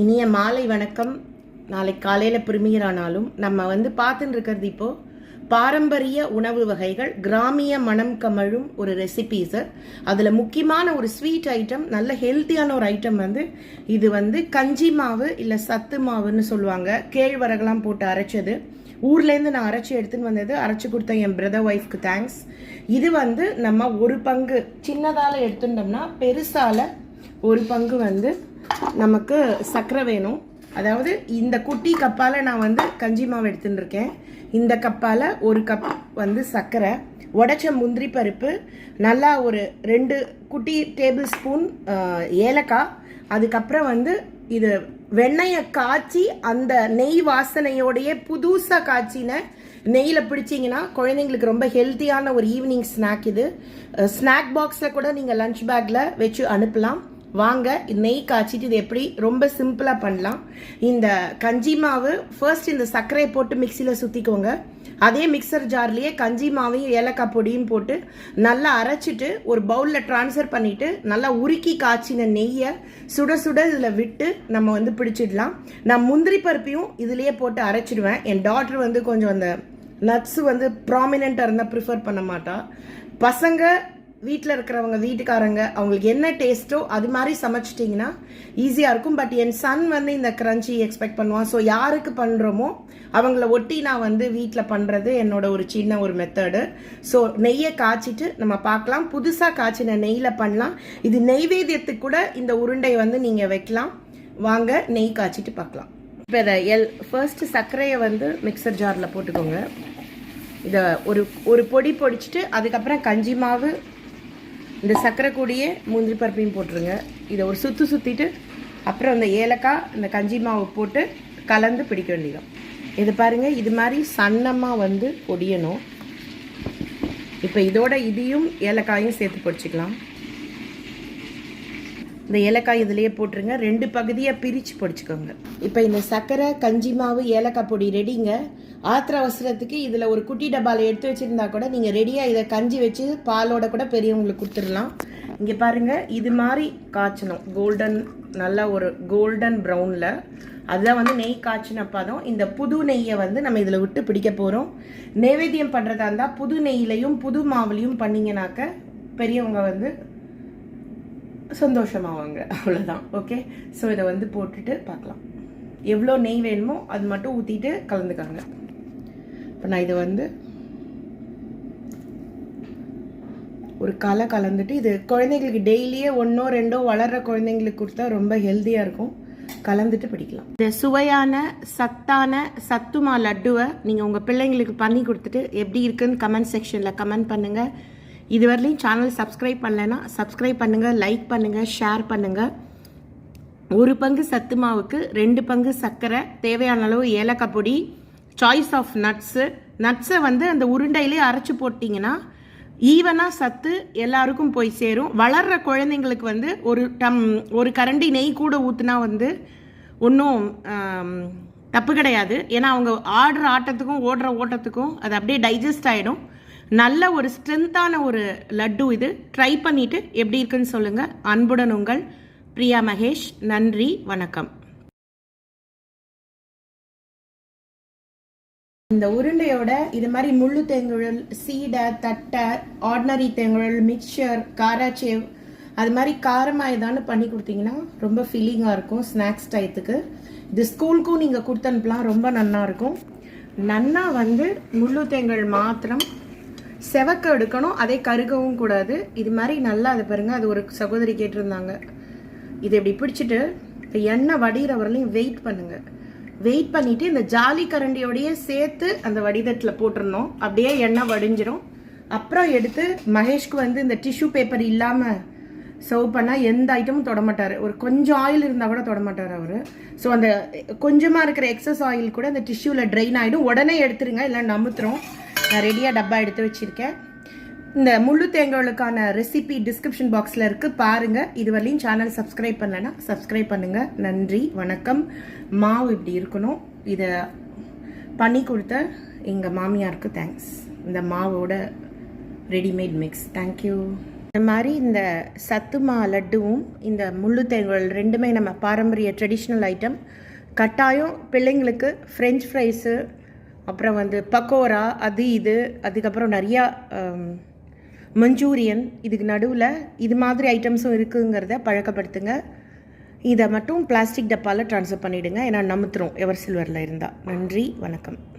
இனிய மாலை வணக்கம். நாளைக்கு காலையில் பிரிமியரானாலும் நம்ம வந்து பார்த்துட்டு இருக்கிறது இப்போ பாரம்பரிய உணவு வகைகள் கிராமிய மனம் கமழும் ஒரு ரெசிபீஸு அதில் முக்கியமான ஒரு ஸ்வீட் ஐட்டம் நல்ல ஹெல்த்தியான ஒரு ஐட்டம் வந்து இது வந்து கஞ்சி மாவு இல்லை சத்து மாவுன்னு சொல்லுவாங்க. கேழ்வரகுலாம் போட்டு அரைச்சது. ஊர்லேருந்து நான் அரைச்சி எடுத்துன்னு வந்தது. அரைச்சி கொடுத்த என் பிரதர் ஒய்ஃப்க்கு தேங்க்ஸ் இது வந்து நம்ம ஒரு பங்கு சின்னதால் எடுத்துட்டோம்னா பெருசால ஒரு பங்கு வந்து நமக்கு சர்க்கரை வேணும். அதாவது இந்த குட்டி கப்பால் நான் வந்து கஞ்சி மாவு எடுத்துன்னு இருக்கேன் இந்த கப்பால் ஒரு கப் வந்து சர்க்கரை உடச்ச முந்திரி பருப்பு நல்லா ஒரு ரெண்டு குட்டி டேபிள் ஸ்பூன் ஏலக்காய். அதுக்கப்புறம் வந்து இது வெண்ணெயை காய்ச்சி அந்த நெய் வாசனையோடையே புதுசாக காய்ச்சின நெய்யில் பிடிச்சிங்கன்னா குழந்தைங்களுக்கு ரொம்ப ஹெல்த்தியான ஒரு ஈவினிங் ஸ்நாக் இது. ஸ்நாக் பாக்ஸில் கூட நீங்கள் லஞ்ச் பேக்கில் வச்சு அனுப்பலாம். வாங்க இந்த நெய் காய்ச்சிட்டு இது எப்படி ரொம்ப சிம்பிளாக பண்ணலாம். இந்த கஞ்சி மாவு ஃபர்ஸ்ட் இந்த சர்க்கரையை போட்டு மிக்சியில் சுற்றிக்கோங்க அதே மிக்சர் ஜார்லேயே கஞ்சி மாவையும் ஏலக்காய் பொடியும் போட்டு நல்லா அரைச்சிட்டு ஒரு பவுலில் ட்ரான்ஸ்ஃபர் பண்ணிவிட்டு நல்லா உருக்கி காய்ச்சின நெய்யை சுட சுட இதில் விட்டு நம்ம வந்து பிடிச்சிடலாம். நான் முந்திரி பருப்பையும் இதுலேயே போட்டு அரைச்சிடுவேன். என் டாட்டர் வந்து கொஞ்சம் அந்த நட்ஸு வந்து ப்ராமினெண்ட்டாக இருந்தால் ப்ரிஃபர் பண்ண மாட்டா. பசங்க வீட்டில் இருக்கிறவங்க வீட்டுக்காரங்க அவங்களுக்கு என்ன டேஸ்ட்டோ அது மாதிரி சமைச்சிட்டிங்கன்னா ஈஸியாக இருக்கும். பட் என் சன் வந்து இந்த க்ரன்ச்சி எக்ஸ்பெக்ட் பண்ணுவான். ஸோ யாருக்கு பண்ணுறோமோ அவங்கள ஒட்டி நான் வந்து வீட்டில் பண்ணுறது என்னோட ஒரு சின்ன ஒரு மெத்தடு ஸோ நெய்யை காய்ச்சிட்டு நம்ம பார்க்கலாம். புதுசாக காய்ச்சின நெய்யில் பண்ணலாம். இது நெய்வேத்தியத்துக்கு கூட இந்த உருண்டை வந்து நீங்கள் வைக்கலாம். வாங்க நெய் காய்ச்சிட்டு பார்க்கலாம். இப்போ இதை எல் ஃபர்ஸ்ட் சர்க்கரையை வந்து மிக்சர் ஜாரில் போட்டுக்கோங்க. இதை ஒரு ஒரு பொடி பொடிச்சிட்டு அதுக்கப்புறம் கஞ்சி மாவு இந்த சர்க்கரை கூடியே முந்திரி பருப்பையும் போட்டுருங்க. இதை ஒரு சுற்று சுற்றிட்டு அப்புறம் இந்த ஏலக்காய் இந்த கஞ்சி மாவு போட்டு கலந்து பிடிக்க வேண்டியதும் இது பாருங்கள் இது மாதிரி சன்னமாக வந்து பொடியணும். இப்போ இதோட இதையும் ஏலக்காயும் சேர்த்து பொடிச்சிக்கலாம். இந்த ஏலக்காய் இதுலேயே போட்டுருங்க. ரெண்டு பகுதியாக பிரித்து பொடிச்சுக்கோங்க. இப்போ இந்த சர்க்கரை கஞ்சி மாவு ஏலக்காய் பொடி ரெடிங்க ஆத்திர அவசரத்துக்கு இதில் ஒரு குட்டி டப்பாவில் எடுத்து வச்சுருந்தா கூட நீங்கள் ரெடியாக இதை கஞ்சி வச்சு பாலோட கூட பெரியவங்களுக்கு கொடுத்துடலாம். இங்கே பாருங்கள் இது மாதிரி காய்ச்சணும். கோல்டன் நல்லா ஒரு கோல்டன் ப்ரௌனில் அதுதான் வந்து நெய் காய்ச்சின இந்த புது நெய்யை வந்து நம்ம இதில் விட்டு பிடிக்க போகிறோம் நைவேத்தியம் பண்ணுறதா இருந்தால் புது நெய்யிலையும் புது மாவுலையும் பண்ணிங்கனாக்க பெரியவங்க வந்து சந்தோஷமாவாங்க. அவ்வளோதான் ஓகே ஸோ இதை வந்து போட்டுட்டு பார்க்கலாம். எவ்வளோ நெய் வேணுமோ அது மட்டும் ஊற்றிட்டு கலந்துக்காங்க. இப்போ நான் இதை வந்து ஒரு கலை கலந்துட்டு இது குழந்தைங்களுக்கு டெய்லியே ஒன்றோ ரெண்டோ வளர்கிற குழந்தைங்களுக்கு கொடுத்தா ரொம்ப ஹெல்த்தியாக இருக்கும். கலந்துட்டு படிக்கலாம். இந்த சுவையான சத்தான சத்துமா லட்டுவை நீங்கள் உங்கள் பிள்ளைங்களுக்கு பண்ணி கொடுத்துட்டு எப்படி இருக்குன்னு கமெண்ட் செக்ஷனில் கமெண்ட் பண்ணுங்கள் இதுவரையிலையும் சேனல் சப்ஸ்கிரைப் பண்ணலைன்னா சப்ஸ்கிரைப் பண்ணுங்கள் லைக் பண்ணுங்கள் ஷேர் பண்ணுங்கள் ஒரு பங்கு சத்து மாவுக்கு ரெண்டு பங்கு சர்க்கரை தேவையான அளவு ஏலக்காய் பொடி சாய்ஸ் ஆஃப் நட்ஸு நட்ஸை வந்து அந்த உருண்டையிலே அரைச்சி போட்டிங்கன்னா ஈவனாக சத்து எல்லாருக்கும் போய் சேரும். வளர்கிற குழந்தைங்களுக்கு வந்து ஒரு டம் ஒரு கரண்டி நெய் கூட ஊற்றுனா வந்து ஒன்றும் தப்பு கிடையாது. ஏன்னா அவங்க ஆடுற ஆட்டத்துக்கும் ஓடுற ஓட்டத்துக்கும் அது அப்படியே டைஜஸ்ட் ஆகிடும் நல்ல ஒரு ஸ்ட்ரென்த்தான ஒரு லட்டு இது. ட்ரை பண்ணிவிட்டு எப்படி இருக்குன்னு சொல்லுங்கள் அன்புடன் உங்கள் பிரியா மகேஷ். நன்றி வணக்கம். இந்த உருண்டையோட இது மாதிரி முள்ளு தேங்குழல் சீடை தட்டை ஆர்டினரி தேங்குழல் மிக்சர் காராச்சேவ் அது மாதிரி காரமாக ஏதானு பண்ணி கொடுத்தீங்கன்னா ரொம்ப ஃபீலிங்காக இருக்கும் ஸ்நாக்ஸ் டயத்துக்கு இது ஸ்கூலுக்கும் நீங்கள் கொடுத்து அனுப்பலாம் ரொம்ப நன்னா இருக்கும். நன்னா வந்து முள்ளு தேங்கல் மாத்திரம் செவக்க எடுக்கணும் அதே கருகவும் கூடாது. இது மாதிரி நல்லா அதை பாருங்கள் அது ஒரு சகோதரி கேட்டிருந்தாங்க. இது இப்படி பிடிச்சிட்டு இப்போ எண்ணெய் வடிகிற வரலையும் வெயிட் பண்ணுங்கள் வெயிட் பண்ணிட்டு இந்த ஜாலி கரண்டியோடையே சேர்த்து அந்த வடிதட்டில் போட்டுருந்தோம் அப்படியே எண்ணெய் வடிஞ்சிரும். அப்புறம் எடுத்து மகேஷ்க்கு வந்து இந்த டிஷ்யூ பேப்பர் இல்லாமல் சர்வ் பண்ணால் எந்த ஐட்டமும் தொடமாட்டார் ஒரு கொஞ்சம் ஆயில் இருந்தால் கூட தொடமாட்டார் அவர். ஸோ அந்த கொஞ்சமாக இருக்கிற எக்ஸஸ் ஆயில் கூட அந்த டிஷ்யூவில் ட்ரெயின் ஆகிடும் உடனே எடுத்துருங்க இல்லை நமுத்துறோம் நான் ரெடியாக டப்பா எடுத்து வச்சுருக்கேன். இந்த முள்ளு தேங்காய்களுக்கான ரெசிபி டிஸ்கிரிப்ஷன் பாக்ஸில் இருக்குது பாருங்கள் இதுவரையும் சேனல் சப்ஸ்கிரைப் பண்ணலைன்னா சப்ஸ்கிரைப் பண்ணுங்கள் நன்றி. வணக்கம். மாவு இப்படி இருக்கணும். இதை பண்ணி கொடுத்த எங்கள் மாமியாருக்கு தேங்க்ஸ் இந்த மாவோட ரெடிமேட் மிக்ஸ் தேங்க்யூ இந்த மாதிரி இந்த சத்துமா லட்டுவும் இந்த முள்ளு தேங்காய் ரெண்டுமே நம்ம பாரம்பரிய ட்ரெடிஷ்னல் ஐட்டம் கட்டாயம் பிள்ளைங்களுக்கு ஃப்ரெஞ்ச் ஃப்ரைஸு அப்புறம் வந்து பக்கோரா அது இது அதுக்கப்புறம் நிறையா மஞ்சூரியன் இதுக்கு நடுவில் இது மாதிரி ஐட்டம்ஸும் இருக்குங்கிறத பழக்கப்படுத்துங்க. இதை மட்டும் பிளாஸ்டிக் டப்பாவில் ட்ரான்ஸ்ஃபர் பண்ணிவிடுங்க ஏன்னா நமுத்துரும் எவர் சில்வரில் இருந்தால் நன்றி. வணக்கம்.